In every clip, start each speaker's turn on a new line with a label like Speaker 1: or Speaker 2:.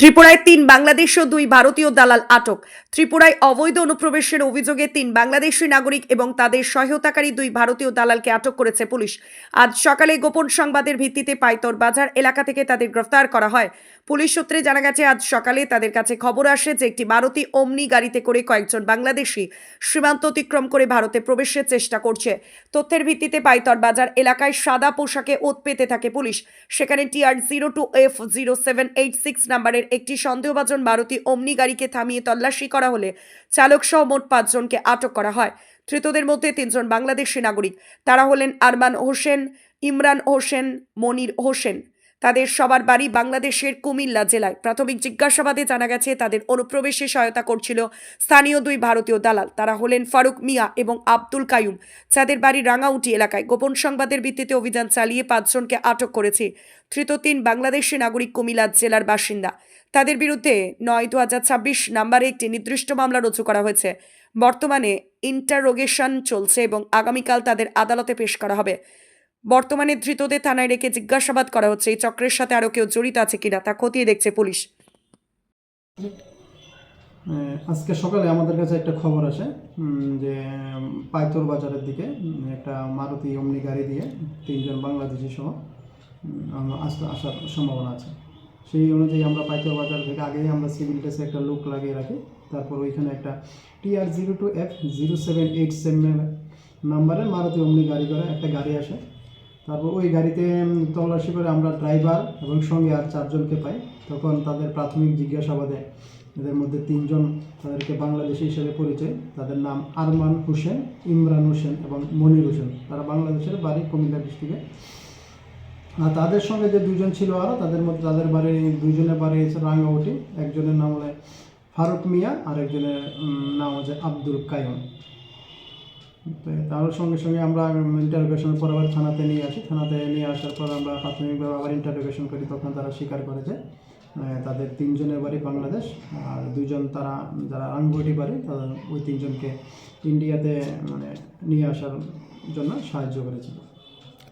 Speaker 1: ত্রিপুরায় তিন বাংলাদেশ ও দুই ভারতীয় দালাল আটক। ত্রিপুরায় অবৈধ অনুপ্রবেশের অভিযোগে তিন বাংলাদেশি নাগরিক এবং তাদের সহায়তাকারী দুই ভারতীয় দালালকে আটক করেছে পুলিশ। আজ সকালে গোপন সংবাদের ভিত্তিতে পাইতর বাজার এলাকা থেকে তাদের গ্রেফতার করা হয়। পুলিশ সূত্রে জানা গেছে, আজ সকালে তাদের কাছে খবর আসে যে একটি মারুতি ওমনি গাড়িতে করে কয়েকজন বাংলাদেশি সীমান্ত অতিক্রম করে ভারতে প্রবেশের চেষ্টা করছে। তথ্যের ভিত্তিতে পাইতর বাজার এলাকায় সাদা পোশাকে ওত পেতে থাকে পুলিশ। সেখানে TR zero two F zero seven eight six নাম্বারের একটি সন্দেহভাজন মারুতি অমনি গাড়িকে থামিয়ে তল্লাশি করা হলে চালকসহ মোট পাঁচজনকে আটক করা হয়। ধৃতদের মধ্যে তিনজন বাংলাদেশি নাগরিক। তারা হলেন আরমান হোসেন, ইমরান হোসেন, মনির হোসেন। তাদের সবার বাড়ি বাংলাদেশের কুমিল্লা জেলায়। প্রাথমিক জিজ্ঞাসাবাদে জানা গেছে, তাদের অনুপ্রবেশে সহায়তা করছিল স্থানীয় দুই ভারতীয় দালাল। তারা হলেন ফারুক মিয়া এবং আব্দুল কায়ুম। যাদের বাড়ি রাঙাউটি এলাকায়। গোপন সংবাদের ভিত্তিতে অভিযান চালিয়ে পাঁচজনকে আটক করেছে ধৃত তিন বাংলাদেশি নাগরিক কুমিল্লা জেলার বাসিন্দা। তাদের বিরুদ্ধে নয় দু হাজার ছাব্বিশ নাম্বারে একটি নির্দিষ্ট মামলা রুজু করা হয়েছে। বর্তমানে ইন্টারোগেশন চলছে এবং আগামীকাল তাদের আদালতে পেশ করা হবে। বর্তমানে ধৃতদের থানায় রেখে জিজ্ঞাসাবাদ করা হচ্ছে, এই চক্রের সাথে আরও কেউ জড়িত আছে কিনা তা খতিয়ে দেখছে পুলিশ।
Speaker 2: আজকে সকালে আমাদের কাছে একটা খবর আসে যে পাইতর বাজারের দিকে একটা মারুতি অমনি গাড়ি দিয়ে তিনজন বাংলাদেশি সহ আসতে আসার সম্ভাবনা আছে। সেই অনুযায়ী আমরা পাইতর বাজার থেকে আগেই আমরা সিভিল ড্রেসে একটা লুক লাগিয়ে রাখি, তারপর ওইখানে একটা TR zero two F zero seven eight seven নাম্বারের মারুতি অমনি গাড়ি করে একটা গাড়ি আসে তারপর ওই গাড়িতে তল্লাশি করে আমরা ড্রাইভার এবং সঙ্গে আর চারজনকে পাই। তখন তাদের প্রাথমিক জিজ্ঞাসাবাদে এদের মধ্যে তিনজন তাদেরকে বাংলাদেশি হিসেবে পরিচয়। তাদের নাম আরমান হোসেন, ইমরান হোসেন এবং মনির হোসেন। তারা বাংলাদেশের বাড়ি কুমিল্লা ডিস্ট্রিক্টে। আর তাদের সঙ্গে যে দুজন ছিল আরও, তাদের মধ্যে তাদের বাড়ি দুজনের বাড়ি হচ্ছে রাঙ্গাউটি একজনের নাম হলে ফারুক মিয়া আর একজনের নাম হচ্ছে আব্দুল কায়ুম তার সঙ্গে সঙ্গে আমরা ইন্টারোগেশন পর আবার থানাতে নিয়ে আসি। থানাতে নিয়ে আসার পর আমরা প্রাথমিকভাবে আবার ইন্টারোগেশন করি তখন তারা স্বীকার করেছে আহ, তাদের তিনজনের বাড়ি বাংলাদেশ আর দুজন তারা যারা আঙ্গুটি বাড়ি তাদের ওই তিনজনকে ইন্ডিয়াতে মানে নিয়ে আসার জন্য সাহায্য করেছিল।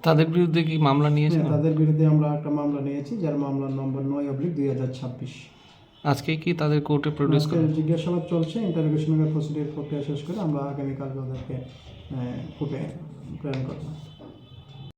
Speaker 3: তাদের বিরুদ্ধে কি মামলা নিয়েছেন
Speaker 2: হ্যাঁ, তাদের বিরুদ্ধে আমরা একটা মামলা নিয়েছি যার মামলার নম্বর নয় অব্লিক দুই হাজার ছাব্বিশ।
Speaker 3: আজকে কি তাদের কোর্টে প্রডিউস
Speaker 2: করে? জিজ্ঞাসাবাদ চলছে ইন্টারোগেশনের প্রসিডিউর প্রক্রিয়া শেষ করে আমরা আগামীকাল ওদেরকে কোর্টে প্রেরণ করব।